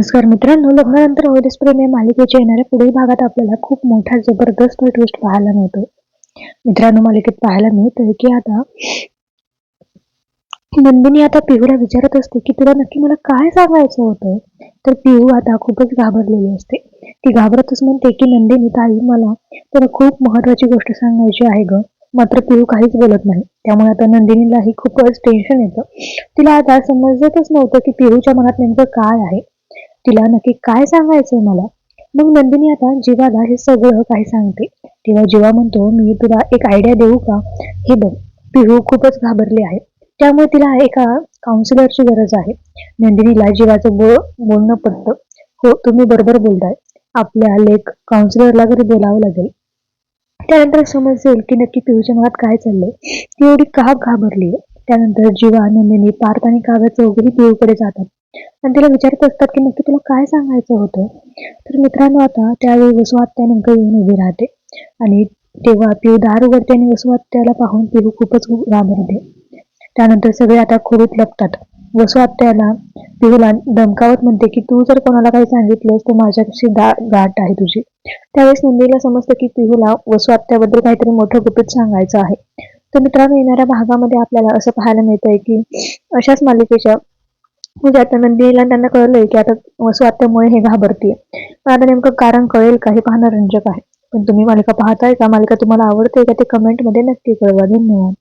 नमस्कार मित्रांनो लग्नानंतर होईलच प्रेम या मालिकेच्या येणाऱ्या पुढील भागात आपल्याला खूप मोठा जबरदस्त ट्विस्ट पाहायला मिळतो मित्रांनो मालिकेत पाहायला मिळतंय की आता नंदिनी आता पिहूला विचारत असते की तुला नक्की मला काय सांगायचं होतं? तर पिहू आता खूपच घाबरलेली असते. ती घाबरतच म्हणते की नंदिनी ताई मला तुला खूप महत्वाची गोष्ट सांगायची आहे ग. मात्र पिहू काहीच बोलत नाही. त्यामुळे आता नंदिनीलाही खूपच टेन्शन येतं. तिला आता समजतच नव्हतं की पिहूच्या मनात नेमकं काय आहे. तिला नक्की काय सांगायचंय मला? मग नंदिनी आता जीवाला हे सगळं काही सांगते? तेव्हा जीवा म्हणतो मी तुला एक आयडिया देऊ का? हे बघ पिहू खूपच घाबरली आहे. त्यामुळे तिला एका काउन्सिलरची गरज आहे. नंदिनीला जीवाचं बोल बोलणं पडतं हो तुम्ही बरोबर बोलताय. आपल्या लेख काउन्सिलरला घरी बोलावं लागेल. त्यानंतर समजेल की नक्की पिहूच्या मनात काय चाललंय. ती एवढी का घाबरली आहे? त्यानंतर जीवा नंदिनी पार्थ आणि काव्य चौघेही पिऊकडे जातात. आणि तिला विचारत असतात की नक्की तुला काय सांगायचं होतं? तर मित्रांनो आता त्यावेळी वसुहत्या नेमकं येऊन उभी राहते. आणि तेव्हा पिऊ दार उघडते आणि वसुआत्याला पाहून पिहू खूपच घाबरते त्यानंतर सगळे आता खोलीत लपतात. वसुआत्याला पिहूला धमकावत म्हणते की तू जर कोणाला काही सांगितलंस तर माझ्याशी दा गाठ आहे तुझी. त्यावेळेस नंदीला समजतं की पिहूला वसुआत्याबद्दल काहीतरी मोठं गुपित सांगायचं आहे. तर मित्रांनो येणाऱ्या भागामध्ये आपल्याला असं पाहायला मिळतंय की अशाच मालिकेच्या म्हणजे आता नंदीला त्यांना कळलंय की आता वसुहत्यामुळे हे घाबरतीये. पण आता नेमकं कारण कळेल का हे पाहणं रंजक आहे. पण तुम्ही मालिका पाहताय का? मालिका तुम्हाला आवडते का ते कमेंटमध्ये नक्की कळवा. धन्यवाद.